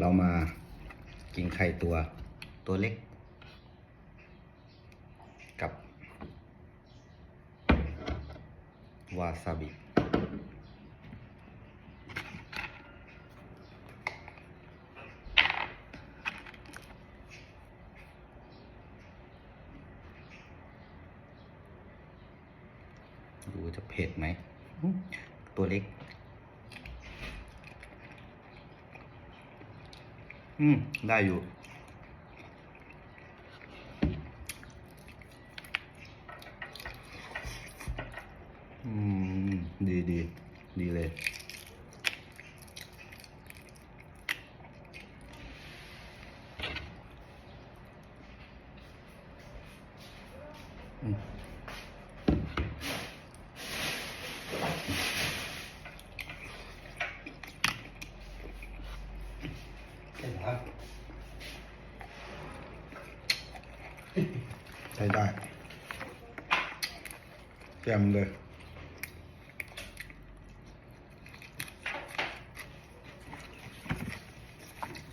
เรามากินไข่ตัวตัวเล็ก กับ วาซาบิดูจะเผ็ดไหม ตัวเล็ก อืมได้อยู่ อืม ดีดีดีเลย อืม ใช้ได้แจ่มเลย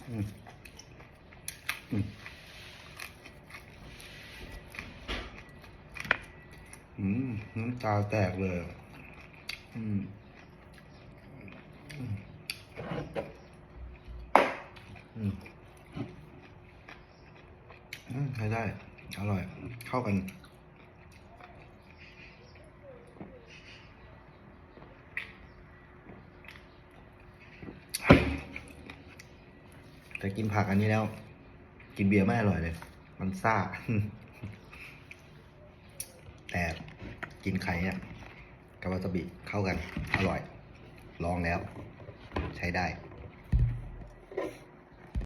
อืมอืมอืมน้ำตาแตกเลย อืมอืมอืมอืม ใช้ได้ อร่อย เข้ากัน แต่กินผักอันนี้แล้ว กินเบียร์ไม่อร่อยเลย มันซ่า แต่กินไข่เนี่ยกับวาซาบิเข้ากัน อร่อย ลองแล้ว ใช้ได้